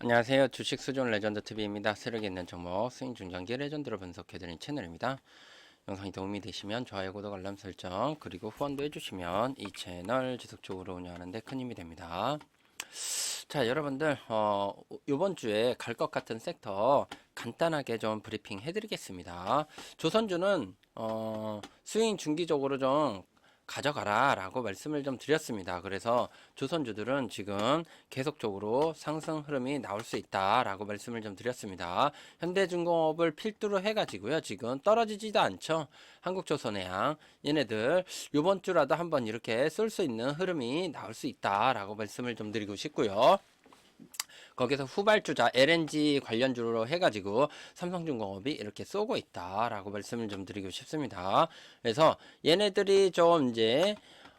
안녕하세요. 주식 수준 레전드 TV입니다. 세력이 있는 종목 스윙 중장기 레전드로 분석해드리는 채널입니다. 영상이 도움이 되시면 좋아요, 구독, 알람 설정 그리고 후원도 해주시면 이 채널 지속적으로 운영하는데 큰 힘이 됩니다. 자, 여러분들 어, 이번 주에 갈 것 같은 섹터 간단하게 좀 브리핑 해드리겠습니다. 조선주는 어, 스윙 중기적으로 좀 가져가라 라고 말씀을 좀 드렸습니다. 그래서 조선주들은 지금 계속적으로 상승 흐름이 나올 수 있다 라고 말씀을 좀 드렸습니다. 현대중공업을 필두로 해가지고요. 지금 떨어지지도 않죠. 한국조선해양 얘네들 요번 주라도 한번 이렇게 쏠수 있는 흐름이 나올 수 있다 라고 말씀을 좀 드리고 싶고요. 거기서 후발주자 LNG 관련주로 해가지고 삼성중공업이 이렇게 쏘고 있다라고 말씀을 좀 드리고 싶습니다. 그래서 얘네들이 좀 이제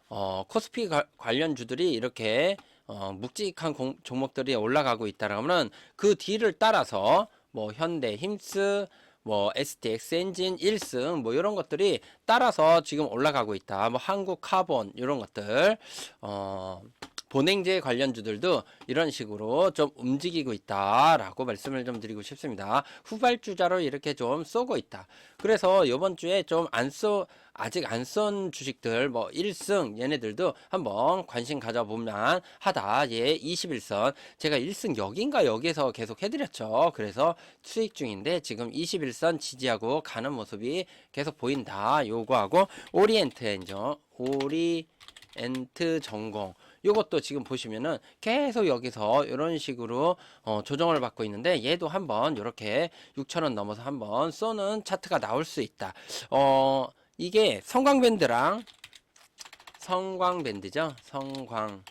어, 코스피 가- 관련주들이 이렇게 어, 묵직한 공- 종목들이 올라가고 있다라면 그 뒤를 따라서 뭐 현대 힘스 뭐 STX 엔진 1승 뭐 이런 것들이 따라서 지금 올라가고 있다. 뭐 한국 카본 이런 것들 어 본행제 관련주들도 이런 식으로 좀 움직이고 있다라고 말씀을 좀 드리고 싶습니다. 후발주자로 이렇게 좀 쏘고 있다. 그래서 이번 주에 좀 안 쏘, 아직 안 쏜 주식들 뭐 1승 얘네들도 한번 관심 가져보면 하다. 예, 21선. 제가 1승 여긴가 여기에서 계속 해드렸죠. 그래서 수익 중인데 지금 21선 지지하고 가는 모습이 계속 보인다. 요거하고 오리엔트 엔저, 오리엔트 전공. 요것도 지금 보시면은 계속 여기서 이런 식으로 어, 조정을 받고 있는데 얘도 한번 이렇게 6천원 넘어서 한번 쏘는 차트가 나올 수 있다. 어, 이게 성광밴드랑 성광밴드죠. 성광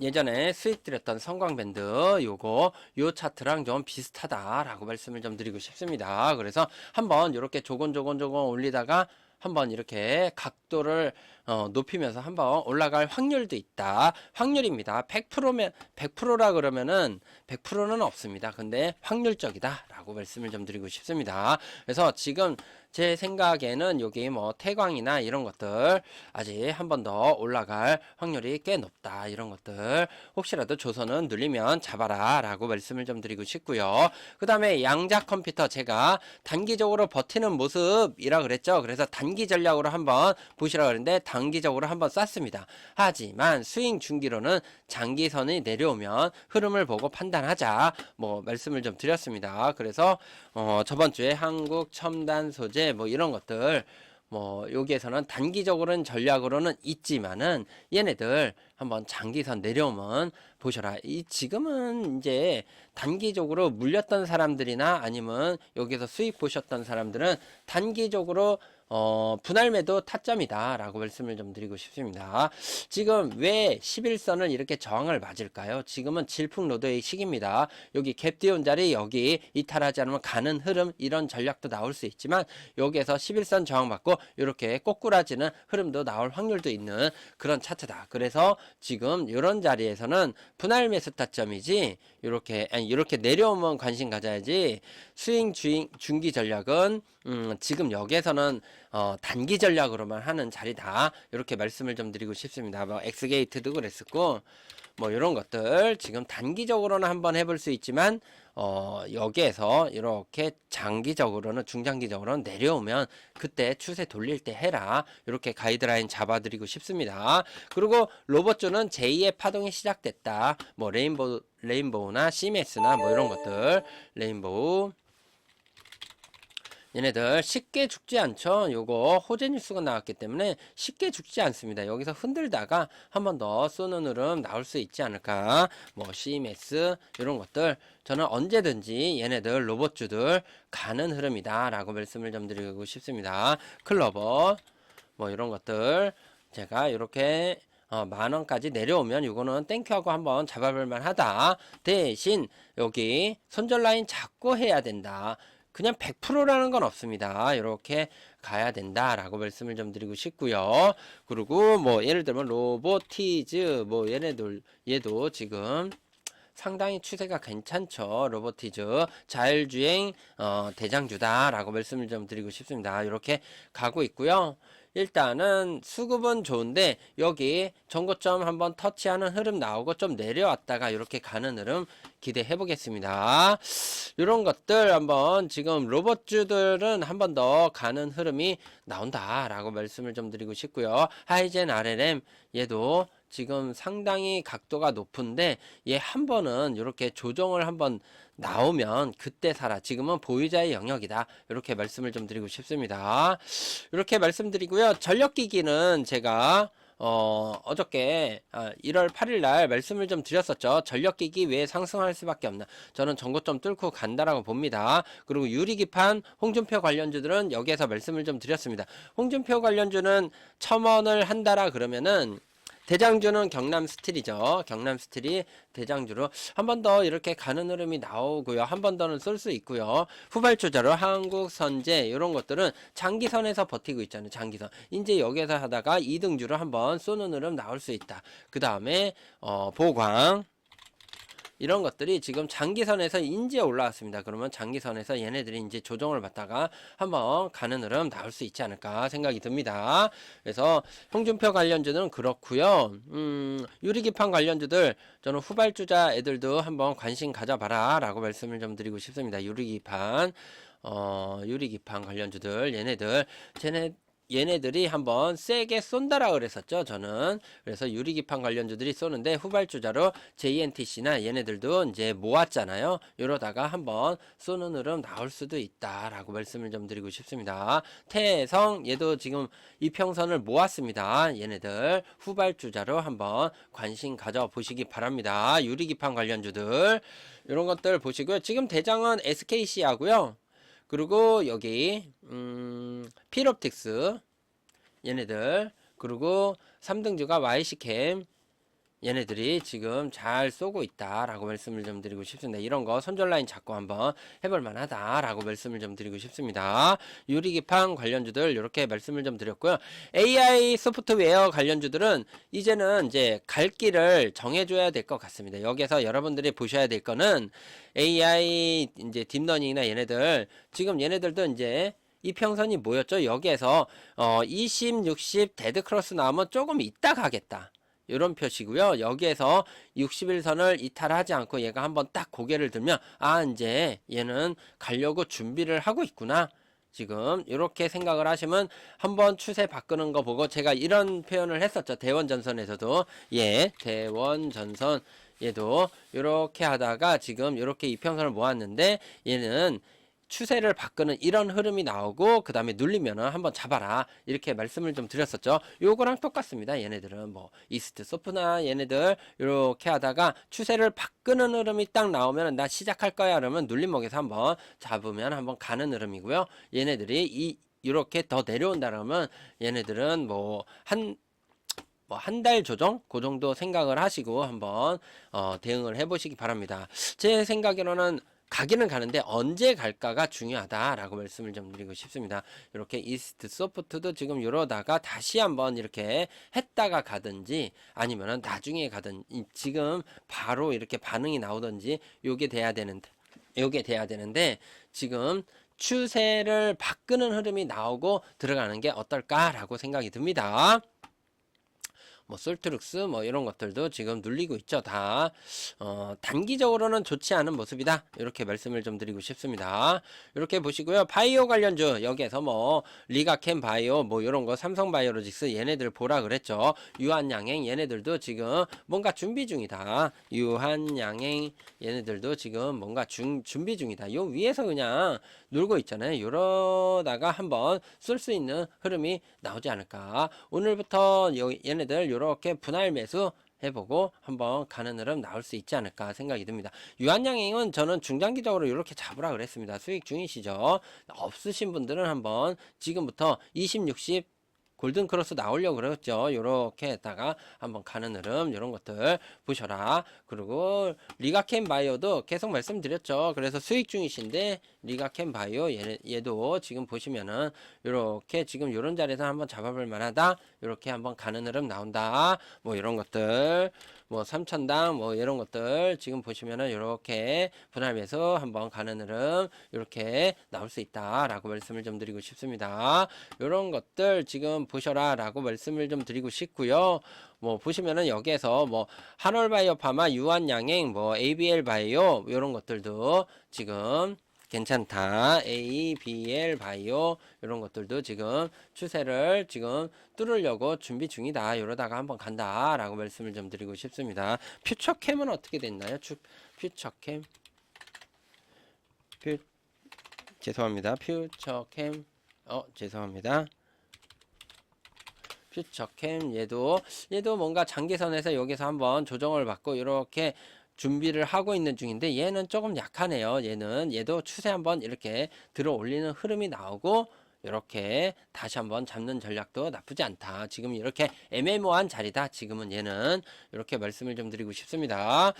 예전에 수익 드렸던 성광밴드 요거 요 차트랑 좀 비슷하다라고 말씀을 좀 드리고 싶습니다. 그래서 한번 이렇게 조곤조곤조곤 올리다가 한번 이렇게 각도를 어, 높이면서 한번 올라갈 확률도 있다. 확률입니다. 100%면 100%라 그러면은 100%는 없습니다. 근데 확률적이다라고 말씀을 좀 드리고 싶습니다. 그래서 지금 제 생각에는 여기 뭐 태광이나 이런 것들 아직 한 번 더 올라갈 확률이 꽤 높다. 이런 것들 혹시라도 조선은 눌리면 잡아라 라고 말씀을 좀 드리고 싶고요. 그 다음에 양자 컴퓨터 제가 단기적으로 버티는 모습이라 그랬죠. 그래서 단기 전략으로 한번 보시라 그랬는데 단기적으로 한번 쐈습니다. 하지만 스윙 중기로는 장기선이 내려오면 흐름을 보고 판단하자. 뭐 말씀을 좀 드렸습니다. 그래서 어 저번 주에 한국 첨단 소재 뭐 이런 것들 뭐 여기에서는 단기적으로는 전략으로는 있지만은 얘네들 한번 장기선 내려오면 보셔라. 이 지금은 이제 단기적으로 물렸던 사람들이나 아니면 여기서 수익 보셨던 사람들은 단기적으로 어, 분할 매도 타점이다 라고 말씀을 좀 드리고 싶습니다. 지금 왜 11선을 이렇게 저항을 맞을까요? 지금은 질풍노도의 시기입니다. 여기 갭 띄운 자리 여기 이탈하지 않으면 가는 흐름 이런 전략도 나올 수 있지만 여기에서 11선 저항 맞고 이렇게 꼬꾸라지는 흐름도 나올 확률도 있는 그런 차트다. 그래서 지금 이런 자리에서는 분할 매수 타점이지 이렇게 아니 이렇게 내려오면 관심 가져야지 스윙 주인, 중기 전략은 음, 지금 여기에서는 어, 단기 전략으로만 하는 자리다. 이렇게 말씀을 좀 드리고 싶습니다. 뭐 엑스게이트도 그랬었고 뭐 이런 것들 지금 단기적으로는 한번 해볼 수 있지만 어, 여기에서 이렇게 장기적으로는 중장기적으로는 내려오면 그때 추세 돌릴 때 해라. 이렇게 가이드라인 잡아드리고 싶습니다. 그리고 로봇주는 제2의 파동이 시작됐다. 뭐 레인보우 레인보우나 CMS나 뭐 이런 것들 레인보우 얘네들 쉽게 죽지 않죠. 요거 호재 뉴스가 나왔기 때문에 쉽게 죽지 않습니다. 여기서 흔들다가 한 번 더 쏘는 흐름 나올 수 있지 않을까. 뭐 CMS 이런 것들 저는 언제든지 얘네들 로봇주들 가는 흐름이다라고 말씀을 좀 드리고 싶습니다. 클로버 뭐 이런 것들 제가 이렇게 어, 만 원까지 내려오면 이거는 땡큐하고 한번 잡아볼 만하다. 대신 여기 손절 라인 잡고 해야 된다. 그냥 100%라는 건 없습니다. 이렇게 가야 된다라고 말씀을 좀 드리고 싶고요. 그리고 뭐 예를 들면 로보티즈 뭐 얘네들 얘도 지금 상당히 추세가 괜찮죠. 로보티즈 자율주행 어, 대장주다라고 말씀을 좀 드리고 싶습니다. 이렇게 가고 있고요. 일단은 수급은 좋은데 여기 전고점 한번 터치하는 흐름 나오고 좀 내려왔다가 이렇게 가는 흐름 기대해 보겠습니다. 이런 것들 한번 지금 로봇주들은 한 번 더 가는 흐름이 나온다라고 말씀을 좀 드리고 싶고요. 하이젠 RLM 얘도 지금 상당히 각도가 높은데 얘 한 번은 이렇게 조정을 한번 나오면 그때 사라. 지금은 보유자의 영역이다. 이렇게 말씀을 좀 드리고 싶습니다. 이렇게 말씀드리고요. 전력기기는 제가 어, 어저께 아, 1월 8일 날 말씀을 좀 드렸었죠. 전력기기 왜 상승할 수밖에 없나. 저는 전고점 뚫고 간다라고 봅니다. 그리고 유리기판, 홍준표 관련주들은 여기에서 말씀을 좀 드렸습니다. 홍준표 관련주는 첨언을 한다라 그러면은 대장주는 경남 스틸이죠. 경남 스틸이 대장주로 한 번 더 이렇게 가는 흐름이 나오고요. 한 번 더는 쏠 수 있고요. 후발주자로 한국 선제 이런 것들은 장기선에서 버티고 있잖아요. 장기선. 이제 여기서 하다가 2등주로 한번 쏘는 흐름 나올 수 있다. 그 다음에 어, 보광 이런 것들이 지금 장기선에서 인제 올라왔습니다. 그러면 장기선에서 얘네들이 이제 조정을 받다가 한번 가는 흐름 나올 수 있지 않을까 생각이 듭니다. 그래서 홍준표 관련주는 그렇고요. 음, 유리기판 관련주들 저는 후발주자 애들도 한번 관심 가져봐라 라고 말씀을 좀 드리고 싶습니다. 유리기판 어, 유리기판 관련주들 얘네들 쟤네 얘네들이 한번 세게 쏜다라 그랬었죠 저는. 그래서 유리기판 관련주들이 쏘는데 후발주자로 JNTC나 얘네들도 이제 모았잖아요. 이러다가 한번 쏘는 흐름 나올 수도 있다라고 말씀을 좀 드리고 싶습니다. 태성 얘도 지금 이평선을 모았습니다. 얘네들 후발주자로 한번 관심 가져 보시기 바랍니다. 유리기판 관련주들. 이런 것들 보시고요. 지금 대장은 SKC 하고요 그리고 여기 음, 필옵틱스 얘네들 그리고 3등주가 YC캠 얘네들이 지금 잘 쏘고 있다라고 말씀을 좀 드리고 싶습니다. 이런 거 손절 라인 잡고 한번 해볼 만하다라고 말씀을 좀 드리고 싶습니다. 유리기판 관련주들 이렇게 말씀을 좀 드렸고요. AI 소프트웨어 관련주들은 이제는 이제 갈 길을 정해줘야 될 것 같습니다. 여기서 여러분들이 보셔야 될 거는 AI 이제 딥러닝이나 얘네들 지금 얘네들도 이제 이평선이 뭐였죠? 여기에서 어 20, 60 데드 크로스 나오면 조금 이따 가겠다. 이런 표시고요. 여기에서 61선을 이탈하지 않고 얘가 한번 딱 고개를 들면 아 이제 얘는 가려고 준비를 하고 있구나. 지금 이렇게 생각을 하시면 한번 추세 바꾸는 거 보고 제가 이런 표현을 했었죠. 대원전선에서도 예, 대원전선 얘도 이렇게 하다가 지금 이렇게 이평선을 모았는데 얘는 추세를 바꾸는 이런 흐름이 나오고 그 다음에 눌리면은 한번 잡아라. 이렇게 말씀을 좀 드렸었죠. 요거랑 똑같습니다. 얘네들은 뭐 이스트 소프나 얘네들 이렇게 하다가 추세를 바꾸는 흐름이 딱 나오면 나 시작할 거야 그러면 눌림목에서 한번 잡으면 한번 가는 흐름이고요. 얘네들이 이 이렇게 더 내려온다 그러면 얘네들은 뭐한 뭐한달 조정? 그 정도 생각을 하시고 한번 어, 대응을 해보시기 바랍니다. 제 생각으로는 가기는 가는데 언제 갈까가 중요하다라고 말씀을 좀 드리고 싶습니다. 이렇게 이스트 소프트도 지금 이러다가 다시 한번 이렇게 했다가 가든지 아니면은 나중에 가든 지 지금 바로 이렇게 반응이 나오든지 요게 돼야 되는데 요게 돼야 되는데 지금 추세를 바꾸는 흐름이 나오고 들어가는 게 어떨까라고 생각이 듭니다. 뭐 솔트룩스 뭐 이런 것들도 지금 눌리고 있죠 다. 어, 단기적으로는 좋지 않은 모습이다. 이렇게 말씀을 좀 드리고 싶습니다. 이렇게 보시고요. 바이오 관련주 여기에서 뭐 리가캠 바이오 뭐 이런 거 삼성 바이오로직스 얘네들 보라 그랬죠. 유한양행 얘네들도 지금 뭔가 준비 중이다. 유한양행 얘네들도 지금 뭔가 중, 준비 중이다. 요 위에서 그냥 놀고 있잖아요. 이러다가 한번 쏠수 있는 흐름이 나오지 않을까. 오늘부터 여, 얘네들 이렇게 분할 매수 해보고 한번 가는 흐름 나올 수 있지 않을까 생각이 듭니다. 유한양행은 저는 중장기적으로 이렇게 잡으라 그랬습니다. 수익 중이시죠? 없으신 분들은 한번 지금부터 20, 60 골든 크로스 나오려고 그랬죠. 요렇게 했다가 한번 가는 흐름 이런 것들 보셔라. 그리고 리가캠 바이오도 계속 말씀드렸죠. 그래서 수익 중이신데 리가캠 바이오 얘, 얘도 지금 보시면은 요렇게 지금 요런 자리에서 한번 잡아볼 만하다. 요렇게 한번 가는 흐름 나온다. 뭐 이런 것들 뭐 3천당 뭐 이런 것들 지금 보시면은 이렇게 분할 매수 한번 가는 흐름 이렇게 나올 수 있다라고 말씀을 좀 드리고 싶습니다. 이런 것들 지금 보셔라라고 말씀을 좀 드리고 싶고요. 뭐 보시면은 여기에서 뭐 한올바이오 파마 유한양행 뭐 ABL 바이오 이런 것들도 지금 괜찮다. ABL 바이오 이런 것들도 지금 추세를 지금 뚫으려고 준비 중이다. 이러다가 한번 간다라고 말씀을 좀 드리고 싶습니다. 퓨처캠은 어떻게 됐나요? 퓨, 퓨처캠 퓨 죄송합니다. 퓨처캠 어 죄송합니다. 퓨처캠 얘도 얘도 뭔가 장기선에서 여기서 한번 조정을 받고 이렇게 준비를 하고 있는 중인데 얘는 조금 약하네요. 얘는 얘도 추세 한번 이렇게 들어 올리는 흐름이 나오고 이렇게 다시 한번 잡는 전략도 나쁘지 않다. 지금 이렇게 애매모호한 자리다. 지금은 얘는 이렇게 말씀을 좀 드리고 싶습니다.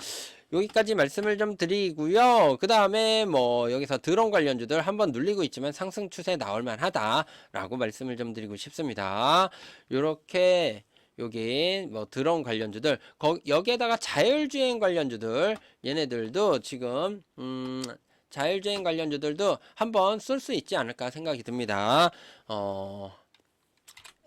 여기까지 말씀을 좀 드리고요. 그 다음에 뭐 여기서 드론 관련주들 한번 눌리고 있지만 상승 추세 나올 만하다라고 말씀을 좀 드리고 싶습니다. 이렇게 여기 뭐 드론 관련주들 거, 여기에다가 자율주행 관련주들 얘네들도 지금 음 자율주행 관련주들도 한번 쏠수 있지 않을까 생각이 듭니다. 어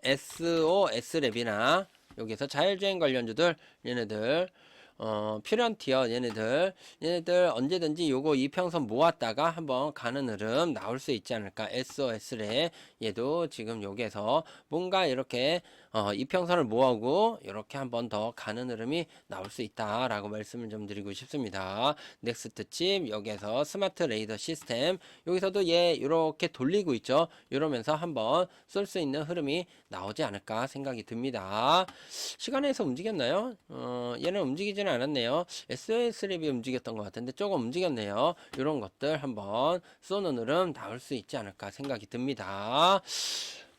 SOS랩이나 여기서 자율주행 관련주들 얘네들 어, 퓨런티어 얘네들 얘네들 언제든지 요거 이평선 모았다가 한번 가는 흐름 나올 수 있지 않을까 SOS래 얘도 지금 여기에서 뭔가 이렇게 어, 이평선을 모으고 이렇게 한 번 더 가는 흐름이 나올 수 있다라고 말씀을 좀 드리고 싶습니다. 넥스트 칩 여기에서 스마트 레이더 시스템 여기서도 얘 이렇게 돌리고 있죠. 이러면서 한번 쏠 수 있는 흐름이 나오지 않을까 생각이 듭니다. 시간에서 움직였나요? 어, 얘는 움직이지는 않았네요. SOS 랩이 움직였던 것 같은데 조금 움직였네요. 이런 것들 한번 쏘는 흐름 나올 수 있지 않을까 생각이 듭니다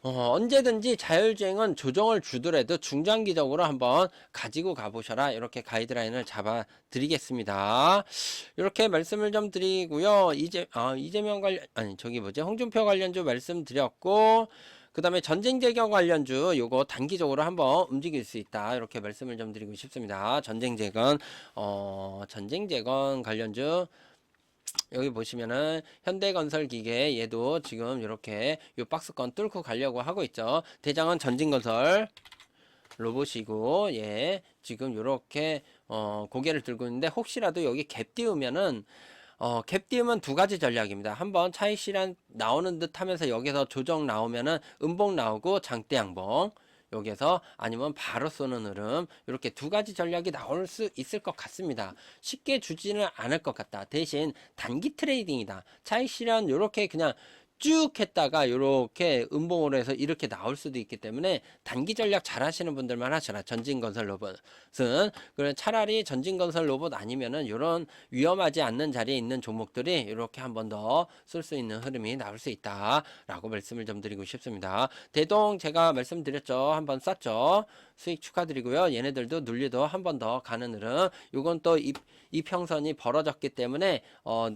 어, 언제든지 자율주행은 조정을 주더라도 중장기적으로 한번 가지고 가보셔라. 이렇게 가이드라인을 잡아 드리겠습니다. 이렇게 말씀을 좀 드리고요. 이재 아, 이재명 관련 아니 저기 뭐지? 홍준표 관련주 말씀드렸고 그 다음에 전쟁 재건 관련주 요거 단기적으로 한번 움직일 수 있다. 이렇게 말씀을 좀 드리고 싶습니다. 전쟁 재건 어 전쟁 재건 관련주 여기 보시면은 현대건설 기계 얘도 지금 이렇게 요 박스권 뚫고 가려고 하고 있죠. 대장은 전진건설 로봇이고 예 지금 이렇게 어 고개를 들고 있는데 혹시라도 여기 갭 띄우면은 어, 갭 띄우면 두 가지 전략입니다. 한번 차익 실현 나오는 듯 하면서 여기서 조정 나오면은 음봉 나오고 장대 양봉. 여기에서 아니면 바로 쏘는 흐름 이렇게 두 가지 전략이 나올 수 있을 것 같습니다. 쉽게 주지는 않을 것 같다. 대신 단기 트레이딩이다. 차익 실현 이렇게 그냥 쭉 했다가 이렇게 음봉으로 해서 이렇게 나올 수도 있기 때문에 단기 전략 잘 하시는 분들만 하셔라. 전진건설 로봇은. 그래 차라리 전진건설 로봇 아니면은 이런 위험하지 않는 자리에 있는 종목들이 이렇게 한 번 더 쓸 수 있는 흐름이 나올 수 있다라고 말씀을 좀 드리고 싶습니다. 대동 제가 말씀드렸죠. 한번 쐈죠. 수익 축하드리고요. 얘네들도 눌리도 한 번 더 가는 흐름. 이건 또 이, 이 평선이 벌어졌기 때문에 어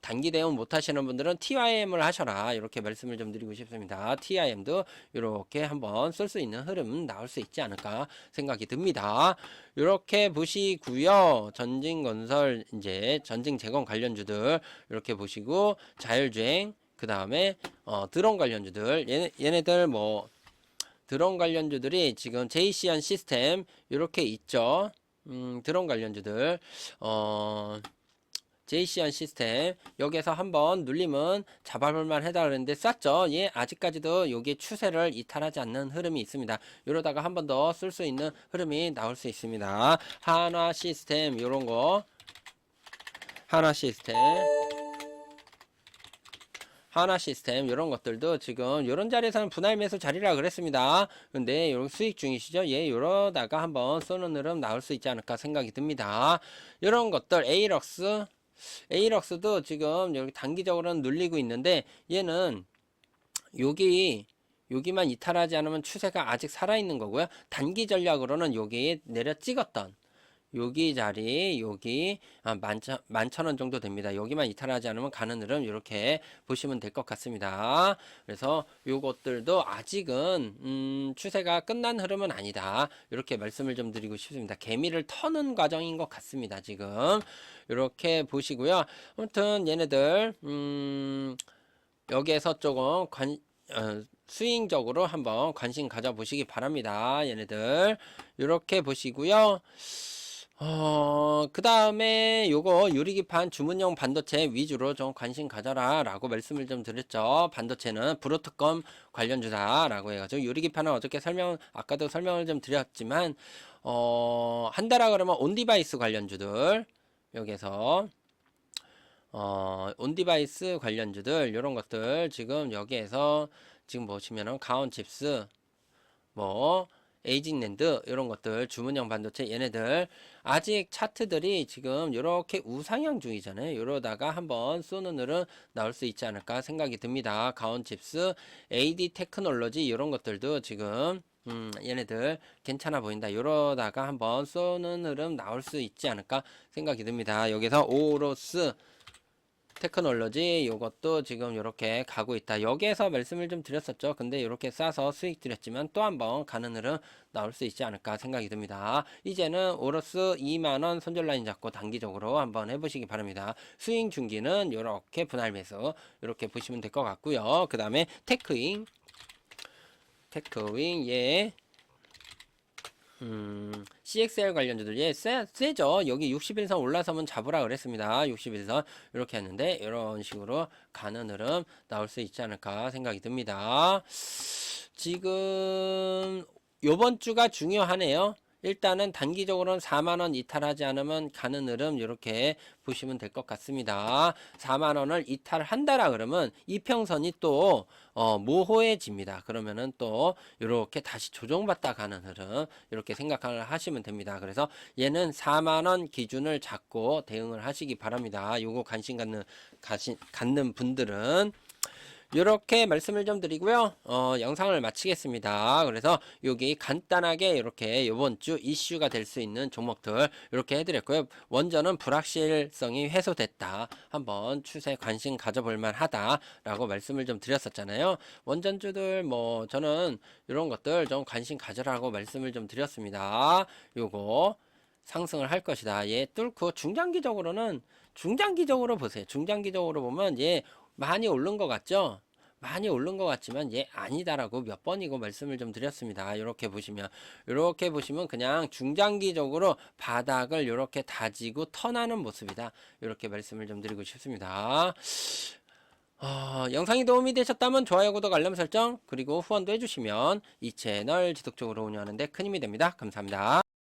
단기 대응 못 하시는 분들은 TIM을 하셔라. 이렇게 말씀을 좀 드리고 싶습니다. TIM도 이렇게 한번 쓸 수 있는 흐름 나올 수 있지 않을까 생각이 듭니다. 이렇게 보시고요. 전진건설 이제 전진 재건 관련주들 이렇게 보시고 자율주행 그 다음에 어, 드론 관련주들 얘네, 얘네들 뭐 드론 관련주들이 지금 JCN 시스템 이렇게 있죠. 음, 드론 관련주들 어 JCN 시스템. 여기에서 한번 눌림은 잡아볼만 해다 그랬는데 쌌죠? 예 아직까지도 여기 추세를 이탈하지 않는 흐름이 있습니다. 이러다가 한 번 더 쓸 수 있는 흐름이 나올 수 있습니다. 한화 시스템 요런 거. 한화 시스템. 하나 시스템 이런 것들도 지금 이런 자리에서는 분할 매수 자리라 그랬습니다. 근데 이런 수익 중이시죠? 예, 이러다가 한번 쏘는 흐름 나올 수 있지 않을까 생각이 듭니다. 이런 것들 에이럭스 에이럭스도 지금 여기 단기적으로는 눌리고 있는데 얘는 여기 여기만 이탈하지 않으면 추세가 아직 살아있는 거고요. 단기 전략으로는 여기 내려 찍었던 여기 자리 여기 아, 만천 만천 원 정도 됩니다. 여기만 이탈하지 않으면 가는 흐름 이렇게 보시면 될 것 같습니다. 그래서 요것들도 아직은 음, 추세가 끝난 흐름은 아니다. 이렇게 말씀을 좀 드리고 싶습니다. 개미를 터는 과정인 것 같습니다. 지금 이렇게 보시고요. 아무튼 얘네들 음, 여기에서 조금 관 어, 스윙적으로 한번 관심 가져보시기 바랍니다. 얘네들 이렇게 보시고요. 어, 그 다음에 요거 유리기판 주문용 반도체 위주로 좀 관심 가져라 라고 말씀을 좀 드렸죠. 반도체는 브로트컴 관련주다 라고 해가지고 유리기판은 어저께 설명, 아까도 설명을 좀 드렸지만, 어, 한다라 그러면 온디바이스 관련주들, 여기에서, 어, 온디바이스 관련주들, 요런 것들 지금 여기에서 지금 보시면은 가온칩스, 뭐, 에이징랜드 이런 것들 주문형 반도체 얘네들 아직 차트들이 지금 이렇게 우상향 중이잖아요. 이러다가 한번 쏘는 흐름 나올 수 있지 않을까 생각이 듭니다. 가온칩스, AD 테크놀로지 이런 것들도 지금 음, 얘네들 괜찮아 보인다. 이러다가 한번 쏘는 흐름 나올 수 있지 않을까 생각이 듭니다. 여기서 오로스 테크놀로지 요것도 지금 이렇게 가고 있다. 여기에서 말씀을 좀 드렸었죠. 근데 이렇게 싸서 수익 드렸지만 또 한번 가는 흐름 나올 수 있지 않을까 생각이 듭니다. 이제는 오로스 2만원 손절 라인 잡고 단기적으로 한번 해보시기 바랍니다. 스윙 중기는 이렇게 분할 매수 이렇게 보시면 될 것 같고요. 그 다음에 테크윙 테크윙 예. 음, CXL 관련주들, 예, 세, 세죠. 여기 61선 올라서면 잡으라 그랬습니다. 61선. 이렇게 했는데, 이런 식으로 가는 흐름 나올 수 있지 않을까 생각이 듭니다. 지금, 요번 주가 중요하네요. 일단은 단기적으로는 4만원 이탈하지 않으면 가는 흐름 이렇게 보시면 될 것 같습니다. 4만원을 이탈한다라 그러면 이평선이 또 어, 모호해집니다. 그러면은 또 이렇게 다시 조정받다 가는 흐름 이렇게 생각을 하시면 됩니다. 그래서 얘는 4만원 기준을 잡고 대응을 하시기 바랍니다. 요거 관심 갖는 가시, 갖는 분들은 이렇게 말씀을 좀 드리고요. 어, 영상을 마치겠습니다. 그래서 여기 간단하게 이렇게 이번 주 이슈가 될 수 있는 종목들 이렇게 해드렸고요. 원전은 불확실성이 해소됐다. 한번 추세 관심 가져볼 만하다라고 말씀을 좀 드렸었잖아요. 원전주들 뭐 저는 이런 것들 좀 관심 가져라고 말씀을 좀 드렸습니다. 요거 상승을 할 것이다. 얘 뚫고 중장기적으로는 중장기적으로 보세요. 중장기적으로 보면 얘 많이 오른 것 같죠? 많이 오른 것 같지만 얘 아니다라고 몇 번이고 말씀을 좀 드렸습니다. 이렇게 보시면 이렇게 보시면 그냥 중장기적으로 바닥을 이렇게 다지고 턴하는 모습이다. 이렇게 말씀을 좀 드리고 싶습니다. 어, 영상이 도움이 되셨다면 좋아요, 구독, 알람 설정 그리고 후원도 해주시면 이 채널 지속적으로 운영하는데 큰 힘이 됩니다. 감사합니다.